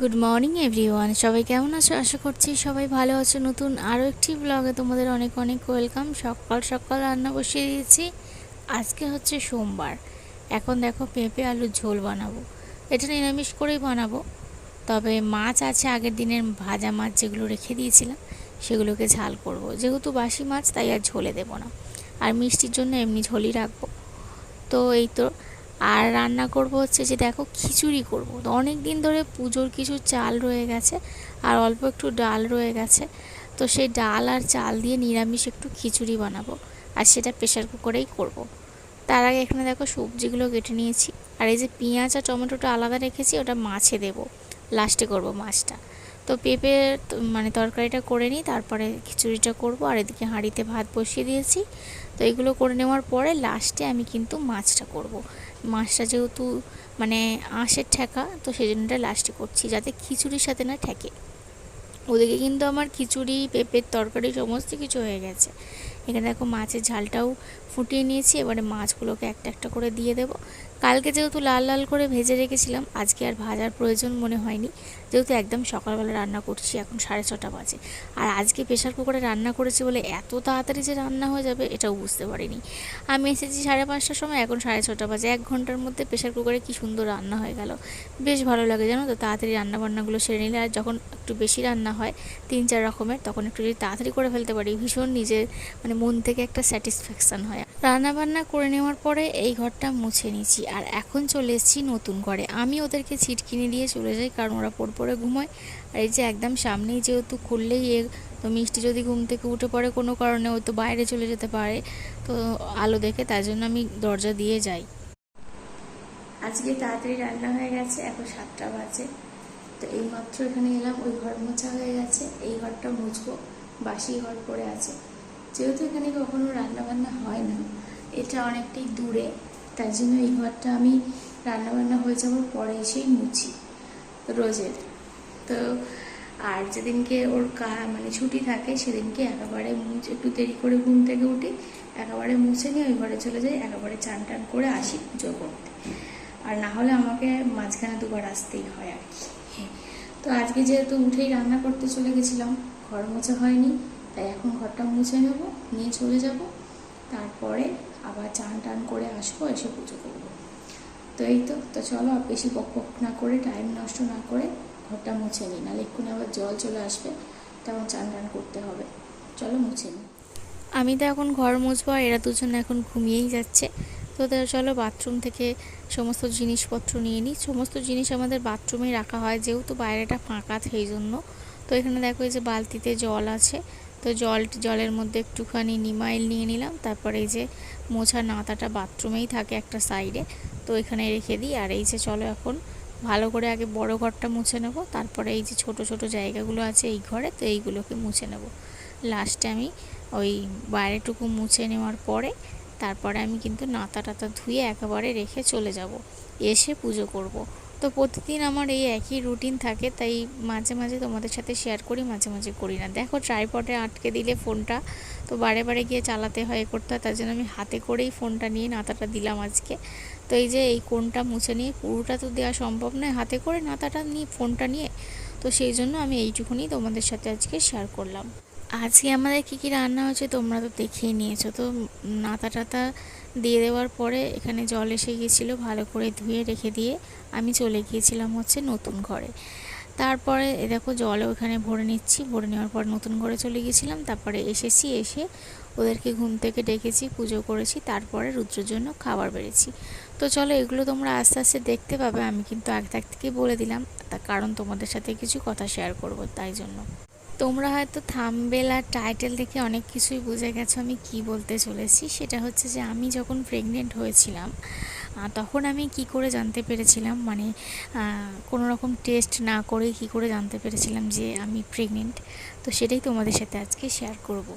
Good morning everyone সবাই কেমন আছো? আশা করছি সবাই ভালো আছো। নতুন আরও একটি ব্লগে তোমাদের অনেক অনেক ওয়েলকাম সকাল সকাল রান্না বসিয়ে দিয়েছি। আজকে হচ্ছে সোমবার। এখন দেখো পেঁপে আলু ঝোল বানাবো। এটা নিরামিষ করেই বানাবো। তবে মাছ আছে আগের দিনের ভাজা মাছ যেগুলো রেখে দিয়েছিলাম, সেগুলোকে ঝাল করব। যেহেতু বাসি মাছ, তাই আর ঝোলে দেবো না। আর মিষ্টির জন্য এমনি ঝোলই রাখব। তো এই তো, আর রান্না করব হচ্ছে যে দেখো খিচুড়ি করব। তো অনেক দিন ধরে পুজোর কিছু চাল রয়ে গেছে আর অল্প একটু ডাল রয়ে গেছে। তো সেই ডাল আর চাল দিয়ে নিরামিষ একটু খিচুড়ি বানাবো আর সেটা প্রেশার কুকারেই করব। তার আগে এখানে দেখো সবজিগুলো কেটে নিয়েছি। আর এই যে পেঁয়াজ আর টমেটোটা আলাদা রেখেছি, ওটা মাছে দেব। লাস্টে করব মাছটা। তো পেঁপে মানে তরকারিটা করে নিই, তারপরে খিচুড়িটা করব, আর এদিকে হাঁড়িতে ভাত বসিয়ে দিয়েছি। তো এগুলো করে নেওয়ার পরে লাস্টে আমি কিন্তু মাছটা করব। মাছটা যেহেতু মানে আঁশের ঠেকা, তো সেই জন্যটা লাস্টে করছি, যাতে খিচুড়ির সাথে না ঠেকে। ওদিকে কিন্তু আমার খিচুড়ি, পেঁপের তরকারি সমস্ত কিছু হয়ে গেছে। এখানে দেখো মাছের ঝালটাও ফুটিয়ে নিয়েছি, এবারে মাছগুলোকে একটা একটা করে দিয়ে দেব। কালকে যেহেতু লাল লাল করে ভেজে রেখেছিলাম, আজকে আর ভাজার প্রয়োজন মনে হয়নি। যেহেতু একদম সকালবেলা রান্না করছি, এখন সাড়ে ছটা বাজে। আর আজকে প্রেশার কুকারে রান্না করেছি বলে এত তাড়াতাড়ি যে রান্না হয়ে যাবে, এটাও বুঝতে পারিনি। আমি এসেছি সাড়ে পাঁচটার সময়, এখন সাড়ে ছটা বাজে। এক ঘণ্টার মধ্যে প্রেশার কুকারে কি সুন্দর রান্না হয়ে গেল। বেশ ভালো লাগে জানো তো, তাড়াতাড়ি রান্না বান্নাগুলো সেরে নিলে। আর যখন একটু বেশি রান্না হয়, তিন চার রকমের, তখন একটু যদি তাড়াতাড়ি করে ফেলতে পারি, ভীষণ নিজের মানে মন থেকে একটা স্যাটিসফ্যাকশান হয়। রান্না বান্না করে নেওয়ার পরে এই ঘরটা মুছে নিয়েছি। আর এখন চলে এসেছি নতুন ঘরে। আমি ওদেরকে ছিট কিনে দিয়ে চলে যাই কারণ ওরা পড় ঘুমোয়। আর এই যে একদম সামনেই যেহেতু খুললেই এ, তো মিষ্টি যদি ঘুম থেকে উঠে পড়ে কোনো কারণে ও তো বাইরে চলে যেতে পারে, তো আলো দেখে তার জন্য আমি দরজা দিয়ে যাই। আজকে তাড়াতাড়ি রান্না হয়ে গেছে, এখন সাতটা বাজে। তো এইমাত্র এখানে এলাম, ওই ঘর মোছা হয়ে গেছে, এই ঘরটা মুছবো, বাসি ঘর পড়ে আছে। যেহেতু এখানে কখনো রান্না বান্না হয় না, এটা অনেকটাই দূরে। তার জন্য এই ঘরটা আমি রান্নাবান্না হয়ে যাওয়ার পরে এসেই মুছি রোজের। তো আর যেদিনকে ওর মানে ছুটি থাকে সেদিনকে একেবারে মুছে, একটু দেরি করে ঘুম থেকে উঠি, একেবারে মুছে নিয়ে ওই ঘরে চলে যাই, একেবারে চান টান করে আসি পুজো করতে। আর না হলে আমাকে মাঝখানে দুবার আসতেই হয় আর কি। তো আজকে যেহেতু উঠেই রান্না করতে চলে গেছিলাম, ঘর মোছা হয়নি, তাই এখন ঘরটা মুছে নেব, নিয়ে চলে যাব। তারপরে আবার চান টান করে আসব, এসে পুজো করব। তো এই তো তো চলো বেশি বক বক না করে টাইম নষ্ট না করে ঘরটা মুছে নিই। নাহলে এক্ষুনি আবার জল চলে আসবে, তখন চান টান করতে হবে। চলো মুছে নিই। আমি তো এখন ঘর মুছবো আর এরা দুজন এখন ঘুমিয়েই যাচ্ছে। তো চলো বাথরুম থেকে সমস্ত জিনিসপত্র নিয়ে নিই। সমস্ত জিনিস আমাদের বাথরুমেই রাখা হয়, যেহেতু বাইরেটা ফাঁকা সেই জন্য। তো এখানে দেখো এই যে বালতিতে জল আছে। তো জল, জলের মধ্যে একটুখানি নিমাইল নিয়ে নিলাম। তারপরে এই যে মোছা নাতাটা বাথরুমেই থাকে একটা সাইডে। তো এখানে রেখে দিই। আর এই যে চলো এখন ভালো করে আগে বড় ঘরটা মুছে নেব। তারপরে এই যে ছোট ছোট জায়গাগুলো আছে এই ঘরে, তো এইগুলোকে মুছে নেব। লাস্টে আমি ওই বাইরেটুকু মুছে নেওয়ার পরে তারপরে আমি কিন্তু নাতা টাতা ধুয়ে একেবারে রেখে চলে যাব। এসে পুজো করব। তো প্রতিদিন আমার এই একই রুটিন থাকে, তাই মাঝে মাঝে তোমাদের সাথে শেয়ার করি, মাঝে মাঝে করি না। দেখো ট্রাইপডে আটকে দিলে ফোনটা তো বারে বারে গিয়ে চালাতে হয়, এ করতে হয়, তার জন্য আমি হাতে করেই ফোনটা নিয়ে নাতাটা দিলাম আজকে। তো এই যে এই কোনটা মুছে নিয়ে, পুরোটা তো দেওয়া সম্ভব নয়, হাতে করে নাতাটা নিয়ে ফোনটা নিয়ে। তো সেই জন্য আমি এইটুকুনি তোমাদের সাথে আজকে শেয়ার করলাম। আজকে আমাদের কী কী রান্না হয়েছে তোমরা তো দেখেই নিয়েছো, তো নাতা টাতা দিয়ে দেওয়ার পরে এখানে জল এসে গিয়েছিল ভালো করে ধুয়ে রেখে দিয়ে আমি চলে গিয়েছিলাম হচ্ছে নতুন ঘরে। তারপরে দেখো জলও এখানে ভরে নিচ্ছি, ভরে নেওয়ার পর নতুন ঘরে চলে গিয়েছিলাম। তারপরে এসেছি, এসে ওদেরকে ঘুম থেকে ডেকেছি, পুজো করেছি, তারপরে রুদ্রের জন্য খাবার বেড়েছি। তো চলো এগুলো তোমরা আস্তে আস্তে দেখতে পাবে, আমি কিন্তু আগে থাক বলে দিলাম, তার কারণ তোমাদের সাথে কিছু কথা শেয়ার করব, তাই জন্য। তোমরা হয়তো থামবেল আর টাইটেল দেখে অনেক কিছুই বুঝে গেছো আমি কি বলতে চলেছি। সেটা হচ্ছে যে আমি যখন প্রেগনেন্ট হয়েছিলাম তখন আমি কি করে জানতে পেরেছিলাম? মানে কোনো রকম টেস্ট না করে কি করে জানতে পেরেছিলাম যে আমি প্রেগনেন্ট তো সেটাই তোমাদের সাথে আজকে শেয়ার করব।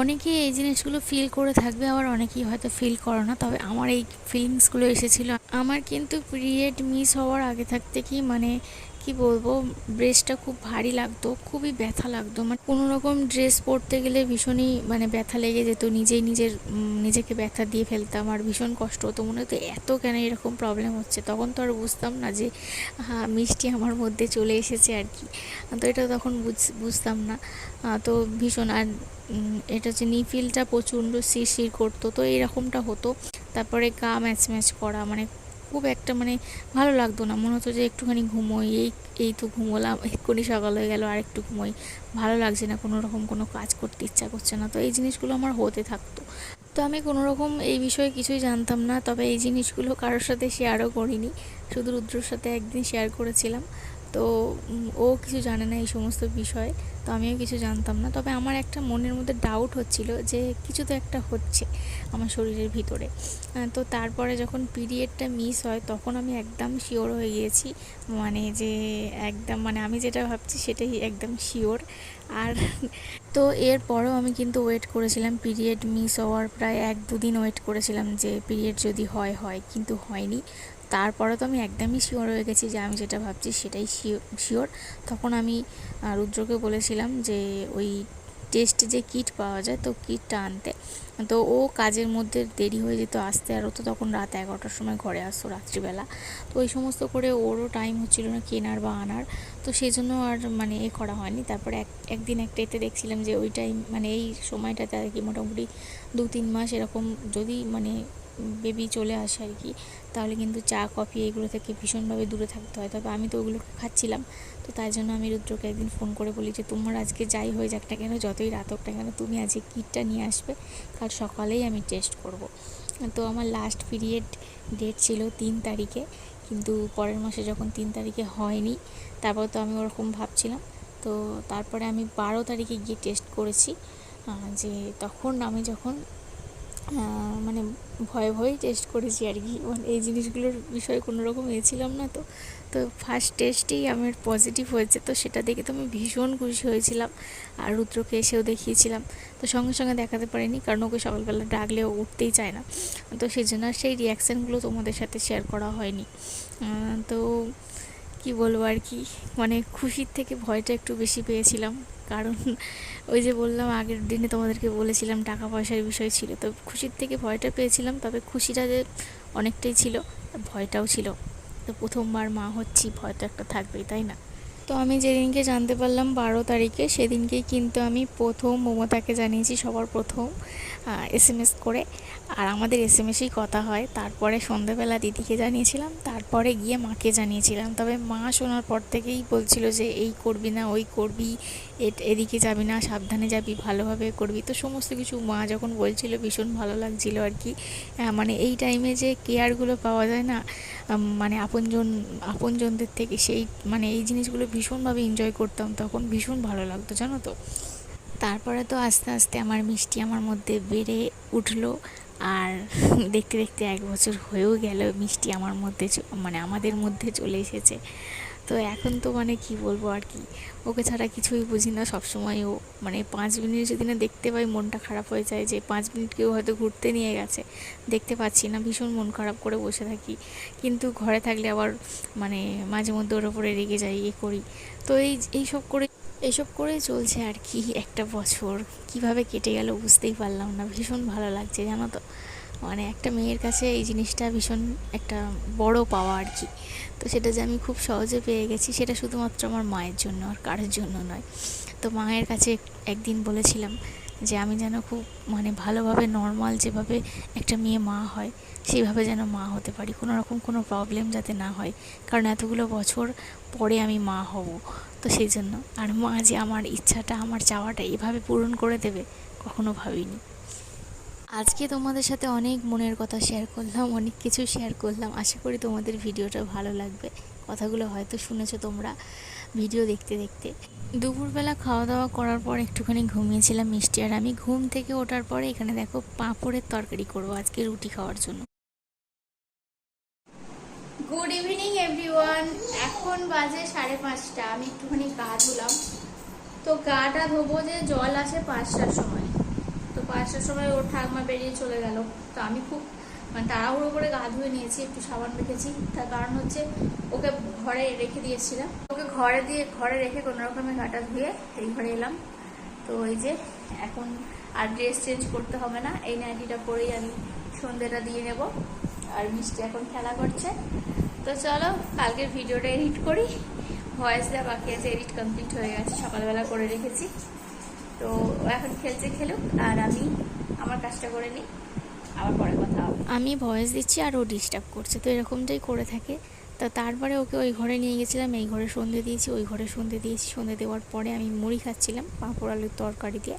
অনেকেই এই জিনিসগুলো ফিল করে থাকবে, আবার অনেকেই হয়তো ফিল করো না, তবে আমার এই ফিলিংসগুলো এসেছিল। আমার কিন্তু পিরিয়ড মিস হওয়ার আগে থাকতে কি মানে কি বলব ব্রেসটা খুব ভারী লাগতো, খুবই ব্যথা লাগতো। মানে কোনো রকম ড্রেস পরতে গেলে ভীষণই মানে ব্যথা লেগে যেত, নিজেই নিজের নিজেকে ব্যথা দিয়ে ফেলতাম আর ভীষণ কষ্ট হতো। মনে হতো এত কেন এরকম প্রবলেম হচ্ছে? তখন তো আর বুঝতাম না যে হ্যাঁ মিষ্টি আমার মধ্যে চলে এসেছে আর কি। তো এটা তখন বুঝ- বুঝতাম না। তো ভীষণ আর এটা হচ্ছে নিফিলটা প্রচণ্ড শিরশির করতো। তো এরকমটা হতো। তারপরে গা ম্যাচ ম্যাচ করা মানে খুব একটা মানে ভালো লাগতো না। মনে হতো যে একটুখানি ঘুমোই, এই এই তো ঘুমোলাম, এক্ষুনি সকাল হয়ে গেল আর একটু ঘুমোই। ভালো লাগছে না, কোনো রকম কোনো কাজ করতে ইচ্ছা করছে না। তো এই জিনিসগুলো আমার হতে থাকতো। তো আমি কোনো রকম এই বিষয়ে কিছুই জানতাম না, তবে এই জিনিসগুলো কারোর সাথে শেয়ারও করিনি। শুধু রুদ্রর সাথে একদিন শেয়ার করেছিলাম। তো ও কিছু জানে না এই সমস্ত বিষয়ে, তো আমিও কিছু জানতাম না। তবে আমার একটা মনের মধ্যে ডাউট হচ্ছিল যে কিছু তো একটা হচ্ছে আমার শরীরের ভিতরে। তো তারপরে যখন পিরিয়ডটা মিস হয়, তখন আমি একদম শিওর হয়ে গিয়েছি। মানে যে একদম মানে আমি যেটা ভাবছি সেটাই একদম শিওর আর তো এরপরেও আমি কিন্তু ওয়েট করেছিলাম পিরিয়ড মিস হওয়ার প্রায় এক দুদিন ওয়েট করেছিলাম যে পিরিয়ড যদি হয় হয়। কিন্তু হয়নি। তারপরে তো আমি একদমই শিওর হয়ে গেছি যে আমি যেটা ভাবছি সেটাই শিওর তখন আমি রুদ্রকে বলেছিলাম যে ওই টেস্ট যে কিট পাওয়া যায় তো কিটটা আনতে। তো ও কাজের মধ্যে দেরি হয়ে যেত আসতে আর ও তো তখন রাত এগারোটার সময় ঘরে আসতো রাত্রিবেলা। তো ওই সমস্ত করে ওরও টাইম হচ্ছিল না কেনার বা আনার। তো সেই জন্য আর মানে এ করা হয়নি। তারপরে এক, একদিন একটা এতে দেখছিলাম যে ওই টাইম মানে এই সময়টাতে আর কি মোটামুটি দু তিন মাস এরকম যদি মানে বেবি চলে আসে আর কি, তাহলে কিন্তু চা কফি এগুলো থেকে ভীষণভাবে দূরে থাকতে হয়। তবে আমি তো ওগুলো খাচ্ছিলাম, তো তাই জন্য আমি রুদ্রকে একদিন ফোন করে বলি যে, তোমার আজকে যাই হয়ে যাক কেন, যতই রাত হোক না কেন, তুমি আজকে কিটটা নিয়ে আসবে, কাল সকালেই আমি টেস্ট করব। তো আমার লাস্ট পিরিয়ড ডেট ছিল তিন তারিখে, কিন্তু পরের মাসে যখন তিন তারিখে হয়নি, তারপর তো আমি ওরকম ভাবছিলাম, তো তারপরে আমি বারো তারিখে গিয়ে টেস্ট করেছি যে তখন আমি যখন মানে ভয়ে ভয়েই টেস্ট করেছি আর কি। মানে এই জিনিসগুলোর বিষয়ে কোনো রকম এ ছিলাম না তো। তো ফার্স্ট টেস্টেই আমার পজিটিভ হয়েছে তো সেটা দেখে তো আমি ভীষণ খুশি হয়েছিলাম আর রুদ্রকে এসেও দেখিয়েছিলাম। তো সঙ্গে সঙ্গে দেখাতে পারিনি কারণ ওকে সকালবেলা ডাকলে ও উঠতেই চায় না। তো সেই জন্য সেই রিয়াকশানগুলো তোমাদের সাথে শেয়ার করা হয়নি। তো কি বলব আর কি মানে খুশির থেকে ভয়টা একটু বেশি পেয়েছিলাম। কারণ ওই যে বললাম, আগের দিনে তোমাদেরকে বলেছিলাম টাকা পয়সার বিষয় ছিল, তো খুশির থেকে ভয়টা পেয়েছিলাম, তবে খুশিটা যে অনেকটাই ছিল ভয়টাও ছিল। তো প্রথমবার মা হচ্ছি, ভয় তো একটা থাকবেই, তাই না? তো আমি যেদিনকে জানতে পারলাম বারো তারিখে সেদিনকেই কিন্তু আমি প্রথম মমতাকে জানিয়েছি সবার প্রথম এস এম এস করে। আর আমাদের এস এম এসেই কথা হয়। তারপরে সন্ধেবেলা দিদিকে জানিয়েছিলাম, তারপরে গিয়ে মাকে জানিয়েছিলাম। তবে মা শোনার পর থেকেই বলছিল যে, এই করবি না, ওই করবি। এদিকে যাবি না, সাবধানে যাবি, ভালোভাবে করবি। তো সমস্ত কিছু মা যখন বলছিল, ভীষণ ভালো লাগছিল আর কি। মানে এই টাইমে যে কেয়ারগুলো পাওয়া যায় না মানে আপনজন, আপনজনদের থেকে সেই মানে এই জিনিসগুলো ভীষণভাবে এনজয় করতাম, তখন ভীষণ ভালো লাগতো, জানো তো? তারপরে তো আস্তে আস্তে আমার মিষ্টি আমার মধ্যে বেড়ে উঠল আর দেখতে দেখতে এক বছর হয়েও গেল, মিষ্টি আমার মধ্যে মানে আমাদের মধ্যে চলে এসেছে। তো এখন তো মানে কি বলব আর কি? ওকে ছাড়া কিছুই বুঝি না সবসময় ও মানে পাঁচ মিনিট যদি না দেখতে পাই মনটা খারাপ হয়ে যায় যে পাঁচ মিনিট কেউ হয়তো ঘুরতে নিয়ে গেছে, দেখতে পাচ্ছি না, ভীষণ মন খারাপ করে বসে থাকি। কিন্তু ঘরে থাকলে আবার মানে মাঝে মধ্যে ওর ওপরে রেগে যাই, এ করি। তো এই এইসব করে এইসব করেই চলছে আর কি একটা বছর। কীভাবে কেটে গেল বুঝতেই পারলাম না, ভীষণ ভালো লাগছে, জানো তো? মানে একটা মেয়ের কাছে এই জিনিসটা ভীষণ একটা বড় পাওয়া আর কি। তো সেটা যে আমি খুব সহজে পেয়ে গেছি, সেটা শুধুমাত্র আমার মায়ের জন্য আর কারোর জন্য নয়। তো মায়ের কাছে একদিন বলেছিলাম যে আমি যেন খুব মানে ভালোভাবে নর্মাল যেভাবে একটা মেয়ে মা হয় সেইভাবে যেন মা হতে পারি। কোনো রকম কোনো প্রবলেম যাতে না হয়, কারণ এতগুলো বছর পরে আমি মা হব। তো সেই জন্য, আর মা যে আমার ইচ্ছাটা, আমার চাওয়াটা এভাবে পূরণ করে দেবে, কখনো ভাবিনি। আজকে তোমাদের সাথে অনেক মনের কথা শেয়ার করলাম, অনেক কিছু শেয়ার করলাম। আশা করি তোমাদের ভিডিওটা ভালো লাগবে। কথাগুলো হয়তো শুনেছো তোমরা ভিডিও দেখতে দেখতে। দুপুরবেলা খাওয়া দাওয়া করার পর একটুখানি ঘুমিয়েছিলাম মিষ্টি আর আমি। ঘুম থেকে ওঠার পরে এখানে দেখো পাঁপড়ের তরকারি করব আজকে রুটি খাওয়ার জন্য। গুড ইভিনিং এভরিওয়ান এখন বাজে সাড়ে পাঁচটা। আমি একটুখানি গা ধুলাম। তো গাটা ধোবো যে জল আসে পাঁচটার সময়। তো পাঁচটার সময় ওর ঠাকমা বেরিয়ে চলে গেল। তো আমি খুব মানে তাড়াহুড়ো করে গা ধুয়ে নিয়েছি, একটু সাবান রেখেছি। তার কারণ হচ্ছে ওকে ঘরে রেখে দিয়েছিলাম। ওকে ঘরে দিয়ে, ঘরে রেখে কোনো রকমের গাটা ধুয়ে এই ঘরে এলাম। তো এই যে এখন আর ড্রেস চেঞ্জ করতে হবে না, এই নাইটিটা পরেই আমি সন্ধ্যেটা দিয়ে নেব। আর মিষ্টি এখন খেলা করছে। তো চলো, কালকের ভিডিওটা এডিট করি। ভয়েস দেওয়া বাকি আছে, এডিট কমপ্লিট হয়ে গেছে, সকালবেলা করে রেখেছি। তো এখন খেলছে খেলুক, আর আমি আমার কাজটা করে নিই, আবার পরে কথা হবে। আমি ভয়েস দিচ্ছি আর ও ডিস্টার্ব করছে, তো এরকমটাই করে থাকে। তা তারপরে ওকে ওই ঘরে নিয়ে গেছিলাম, এই ঘরে সন্ধে দিয়েছি, ওই ঘরে সন্ধে দিয়েছি, সন্ধে দেওয়ার পরে আমি মুড়ি খাচ্ছিলাম, পাঁপড় আলুর তরকারি দিয়ে।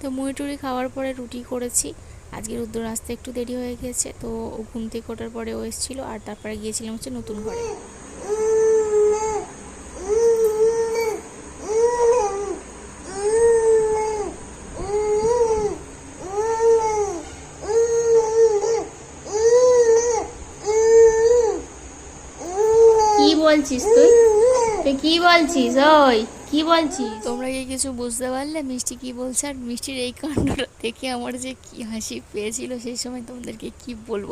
তো মুড়ি টুড়ি খাওয়ার পরে রুটি করেছি, আজকে রুদ্র আসতে একটু দেরি হয়ে গেছে, তো ও ঘুম থেকে ওঠার পরে ও এসেছিল, আর তারপরে গিয়েছিলাম হচ্ছে নতুন ঘরে কি বলছিস তুই তুই কি বলছিস ওই? কি বলছিস? তোমরা কি কিছু বুঝতে পারলে? মিষ্টি কি বলছে? আর মিষ্টির এই কাণ্ডটা দেখে আমার যে কি হাসি পেয়েছিল, সেই সময় তোমাদেরকে কি বলব?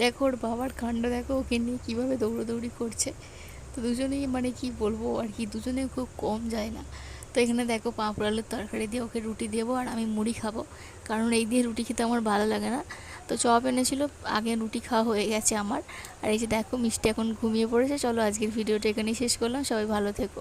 দেখো, ওর বাবার কাণ্ড দেখো, ওকে নিয়ে কীভাবে দৌড়োদৌড়ি করছে। তো দুজনেই মানে কি বলব, আর কি দুজনে খুব কম যায় না। তো এখানে দেখো, পাঁপড় আলুর তরকারি দিয়ে ওকে রুটি দেবো, আর আমি মুড়ি খাব। কারণ এই দিয়ে রুটি খেতে আমার ভালো লাগে না। তো চপ এনেছিল, আগে রুটি খাওয়া হয়ে গেছে আমার। আর এই যে দেখো, মিষ্টি এখন ঘুমিয়ে পড়েছে। চলো আজকের ভিডিওটা এখানেই শেষ করলাম। সবাই ভালো থেকো।